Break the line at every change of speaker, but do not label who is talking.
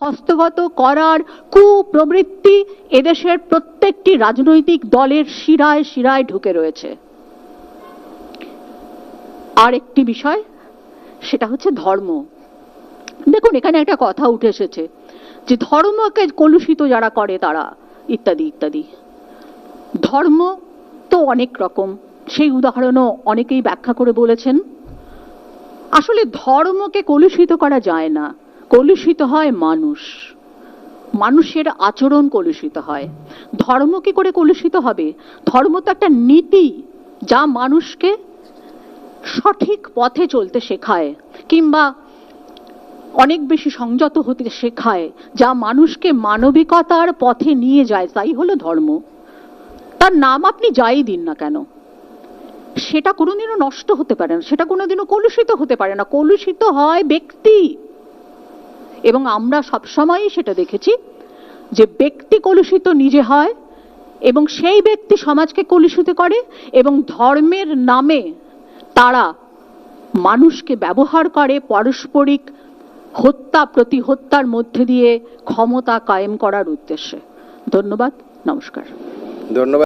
হস্তগত করার কুপ্রবৃত্তি এদেশের প্রত্যেকটি রাজনৈতিক দলের শিরায় শিরায় ঢুকে রয়েছে। আর একটি বিষয়, সেটা হচ্ছে ধর্ম। দেখুন, এখানে একটা কথা উঠে এসেছে যে ধর্মকে কলুষিত যারা করে তারা, ইত্যাদি ইত্যাদি। ধর্ম তো অনেক রকম। সেই উদাহরণও অনেকেই ব্যাখ্যা করে বলেছেন। আসলে ধর্মকে কলুষিত করা যায় না। কলুষিত হয় মানুষ। মানুষের আচরণ কলুষিত হয়। ধর্ম কি করে কলুষিত হবে? ধর্ম তো একটা নীতি যা মানুষকে সঠিক পথে চলতে শেখায় কিংবা অনেক বেশি সংযত হতে শেখায় যা মানুষকে মানবিকতার পথে নিয়ে যায়। তাই হলো ধর্ম। তার নাম আপনি যাই দিন না কেন। সেটা কোনোদিনও নষ্ট হতে পারে না, সেটা কোনোদিনও কলুষিত হতে পারে না। কলুষিত হয় ব্যক্তি। এবং আমরা সবসময়ই সেটা দেখেছি যে ব্যক্তি কলুষিত নিজে হয় এবং সেই ব্যক্তি সমাজকে কলুষিত করে এবং ধর্মের নামে তারা মানুষকে ব্যবহার করে পারস্পরিক হত্যা, প্রতিহত্যার মধ্যে দিয়ে ক্ষমতা কায়েম করার উদ্দেশ্যে। ধন্যবাদ, নমস্কার।
ধন্যবাদ।